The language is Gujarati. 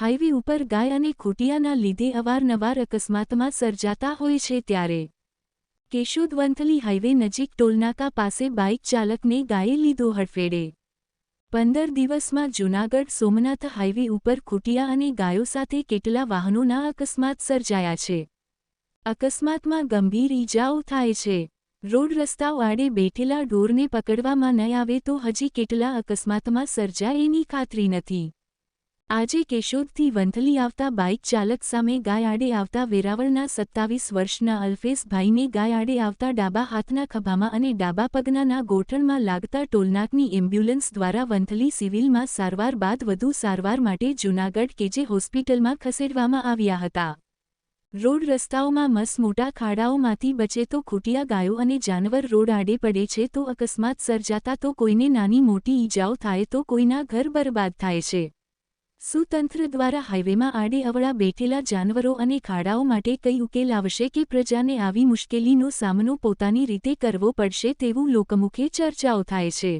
હાઈવે ઉપર ગાય અને ખૂટિયાના લીધે અવારનવાર અકસ્માતમાં સર્જાતા હોય છે ત્યારે કેશોદવંથલી હાઈવે નજીક ટોલનાકા પાસે બાઇક ચાલકને ગાયે લીધો હડફેડે. પંદર દિવસમાં જૂનાગઢ સોમનાથ હાઈવે ઉપર ખૂટિયા અને ગાયો સાથે કેટલા વાહનોના અકસ્માત સર્જાયા છે? અકસ્માતમાં ગંભીર ઈજાઓ થાય છે. રોડ રસ્તાઓ આડે બેઠેલા ઢોરને પકડવામાં ન આવે તો હજી કેટલા અકસ્માતમાં સર્જાય એની ખાતરી નથી. આજે કેશોદથી વંથલી આવતા બાઇક ચાલક સામે ગાય આડે આવતા વેરાવળના સત્તાવીસ વર્ષના અલ્ફેશભાઈને ગાય આડે આવતા ડાબા હાથના ખભામાં અને ડાબા પગનાના ગોઠણમાં લાગતા ટોલનાકની એમ્બ્યુલન્સ દ્વારા વંથલી સિવિલમાં સારવાર બાદ વધુ સારવાર માટે જૂનાગઢ કેજે હોસ્પિટલમાં ખસેડવામાં આવ્યા હતા. રોડ રસ્તાઓમાં મસ મોટા ખાડાઓમાંથી બચે તો ખૂટિયા ગાયો અને જાનવર રોડ આડે પડે છે તો અકસ્માત સર્જાતા તો કોઈને નાની મોટી ઈજાઓ થાય તો કોઈના ઘર બરબાદ થાય છે. સુતંત્ર દ્વારા હાઇવેમાં આડે અવળા બેઠેલા જાનવરો અને ખાડાઓ માટે કઈ ઉકેલ આવશે કે પ્રજાને આવી મુશ્કેલીનો સામનો પોતાની રીતે કરવો પડશે તેવું લોકમુખે ચર્ચાઓ થાય છે.